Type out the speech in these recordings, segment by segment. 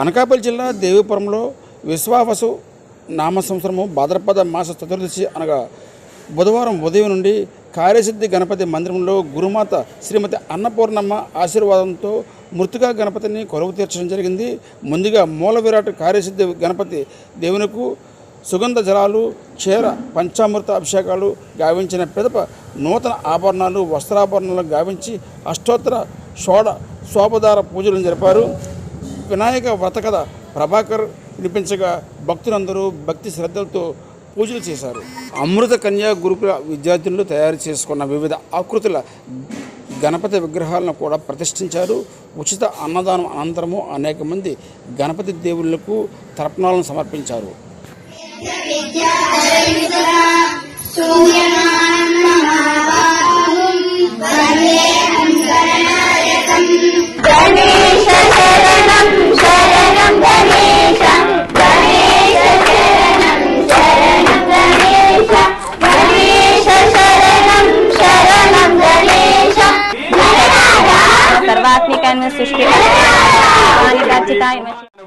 అనకాపల్లి జిల్లా దేవీపురంలో విశ్వావసు నామ సంవత్సరము భాద్రపద మాస చతుర్దశి అనగా బుధవారం ఉదయం నుండి కార్యసిద్ధి గణపతి మందిరంలో గురుమాత శ్రీమతి అన్నపూర్ణమ్మ ఆశీర్వాదంతో మృతికా గణపతిని కొలువు తీర్చడం జరిగింది. ముందుగా మూల విరాట్ కార్యసిద్ధి గణపతి దేవునికు సుగంధ జలాలు క్షీర పంచామృత అభిషేకాలు గావించిన పిదప నూతన ఆభరణాలు వస్త్రాభరణాలు గావించి అష్టోత్తర షోడ శోభదార పూజలు జరిపారు. వినాయక వ్రతకథ ప్రభాకర్ వినిపించగా భక్తులందరూ భక్తి శ్రద్ధలతో పూజలు చేశారు. అమృత కన్యా గురుకుల విద్యార్థులు తయారు చేసుకున్న వివిధ ఆకృతుల గణపతి విగ్రహాలను కూడా ప్రతిష్ఠించారు. ఉచిత అన్నదానం అనంతరము అనేక మంది గణపతి దేవుళ్ళకు తర్పణాలను సమర్పించారు. वासनिकायन्व सृष्टि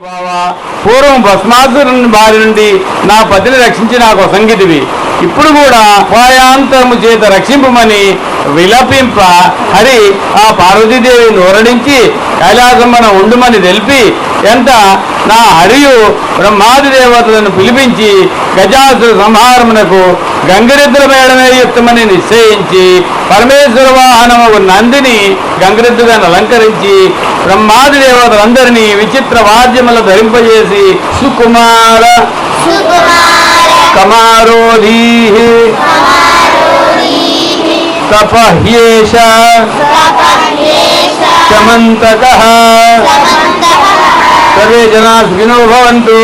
పూర్వం భస్మాసురుని బారి నుండి నా పతిని రక్షించి నాకు సంగీతివి ఇప్పుడు కూడా ఉపాయాంతరము చేత రక్షింపమని విలపింప హరి ఆ పార్వతీదేవి ఓరడించి కైలాసమ్మన ఉండుమని తెలిపి ఎంత నా హరియు బ్రహ్మాది దేవతలను పిలిపించి గజాసుర సంహారమునకు గంగిరెద్దుల మేడమే యుక్తమని నిశ్చయించి పరమేశ్వర వాహనము నందిని గంగిరెద్దుగా అలంకరించి బ్రహ్మాది దేవతలందరినీ విచిత్ర మహిమలు ధరింపజేసి సుకుమార కమారోధీ తపహ్యేష శమంతక సర్వే జనా సుఖినో భవంతు